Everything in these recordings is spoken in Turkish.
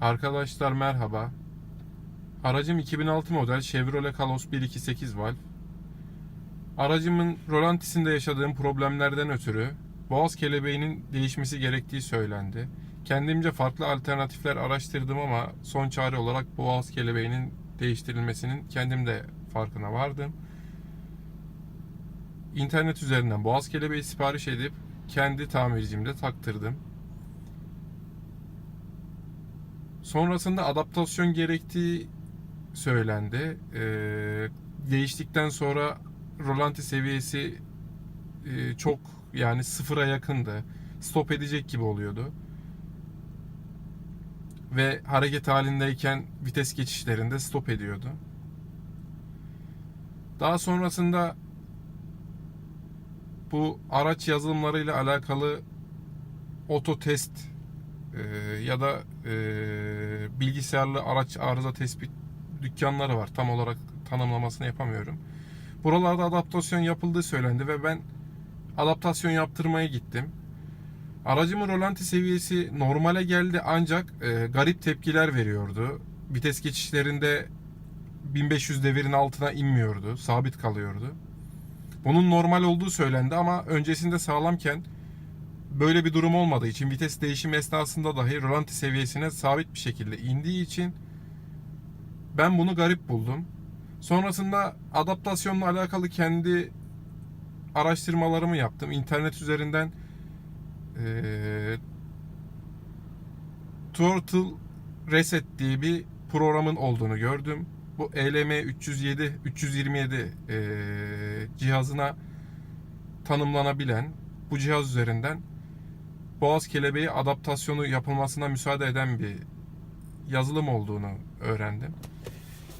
Arkadaşlar merhaba. Aracım 2006 model Chevrolet Calos 128 valve. Aracımın rolantisinde yaşadığım problemlerden ötürü boğaz kelebeğinin değişmesi gerektiği söylendi. Kendimce farklı alternatifler araştırdım ama son çare olarak boğaz kelebeğinin değiştirilmesinin kendim de farkına vardım. İnternet üzerinden boğaz kelebeği sipariş edip kendi tamircimde taktırdım. Sonrasında adaptasyon gerektiği söylendi. Ee, değiştikten sonra rolanti seviyesi e, çok yani sıfıra yakındı. Stop edecek gibi oluyordu. Ve hareket halindeyken vites geçişlerinde stop ediyordu. Daha sonrasında bu araç yazılımlarıyla alakalı oto test e, ya da e, bilgisayarlı araç arıza tespit dükkanları var. Tam olarak tanımlamasını yapamıyorum. Buralarda adaptasyon yapıldığı söylendi ve ben adaptasyon yaptırmaya gittim. Aracımın rolanti seviyesi normale geldi ancak e, garip tepkiler veriyordu. Vites geçişlerinde 1500 devirin altına inmiyordu, sabit kalıyordu. Bunun normal olduğu söylendi ama öncesinde sağlamken böyle bir durum olmadığı için vites değişimi esnasında dahi rolanti seviyesine sabit bir şekilde indiği için ben bunu garip buldum. Sonrasında adaptasyonla alakalı kendi araştırmalarımı yaptım. İnternet üzerinden eee Turtle Reset diye bir programın olduğunu gördüm. Bu E ELM 307 327 eee, cihazına tanımlanabilen bu cihaz üzerinden boğaz kelebeği adaptasyonu yapılmasına müsaade eden bir yazılım olduğunu öğrendim.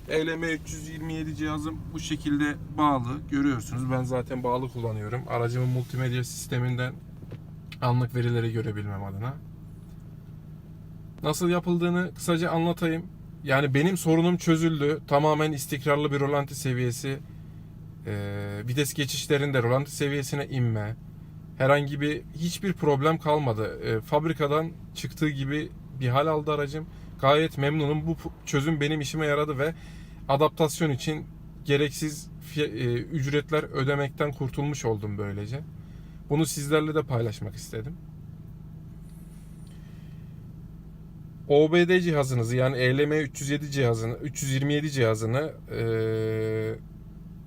ELM 327 cihazım bu şekilde bağlı. Görüyorsunuz ben zaten bağlı kullanıyorum. Aracımın multimedya sisteminden anlık verileri görebilmem adına. Nasıl yapıldığını kısaca anlatayım. Yani benim sorunum çözüldü. Tamamen istikrarlı bir rolanti seviyesi. Ee, vites geçişlerinde rolanti seviyesine inme. Herhangi bir hiçbir problem kalmadı. Ee, fabrikadan çıktığı gibi bir hal aldı aracım. Gayet memnunum. Bu çözüm benim işime yaradı ve adaptasyon için gereksiz e, ücretler ödemekten kurtulmuş oldum böylece. Bunu sizlerle de paylaşmak istedim. OBD cihazınızı yani E ELM 307 cihazını 327 cihazını eee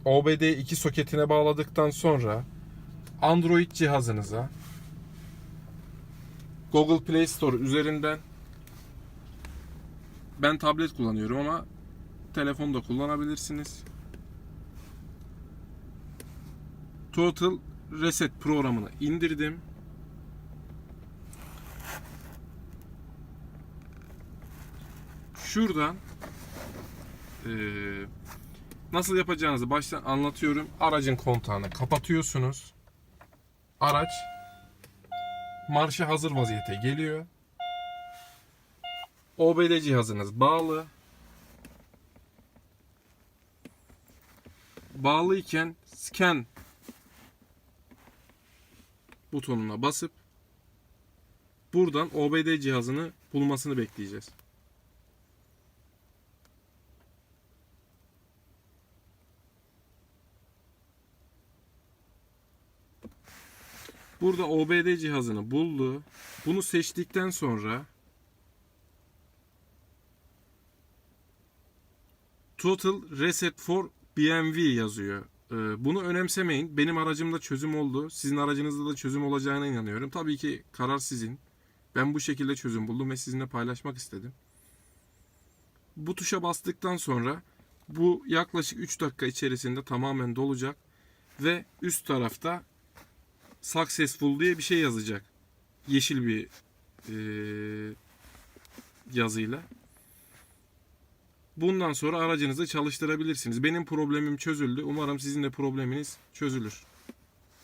OBD 2 soketine bağladıktan sonra Android cihazınıza Google Play Store üzerinden ben tablet kullanıyorum ama telefon da kullanabilirsiniz. Total Reset programını indirdim. Şuradan eee, nasıl yapacağınızı baştan anlatıyorum. Aracın kontağını kapatıyorsunuz. Araç marşa hazır vaziyete geliyor. OBD cihazınız bağlı. Bağlıyken scan butonuna basıp buradan OBD cihazını bulmasını bekleyeceğiz. Burada OBD cihazını buldu. Bunu seçtikten sonra Total Reset for BMW yazıyor. Ee, Bunu önemsemeyin. Benim aracımda çözüm oldu. Sizin aracınızda da çözüm olacağına inanıyorum. Tabii ki karar sizin. Ben bu şekilde çözüm buldum ve sizinle paylaşmak istedim. Bu tuşa bastıktan sonra bu yaklaşık 3 dakika içerisinde tamamen dolacak ve üst tarafta successful diye bir şey yazacak. Yeşil bir eee, yazıyla. Bundan sonra aracınızı çalıştırabilirsiniz. Benim problemim çözüldü. Umarım sizin de probleminiz çözülür.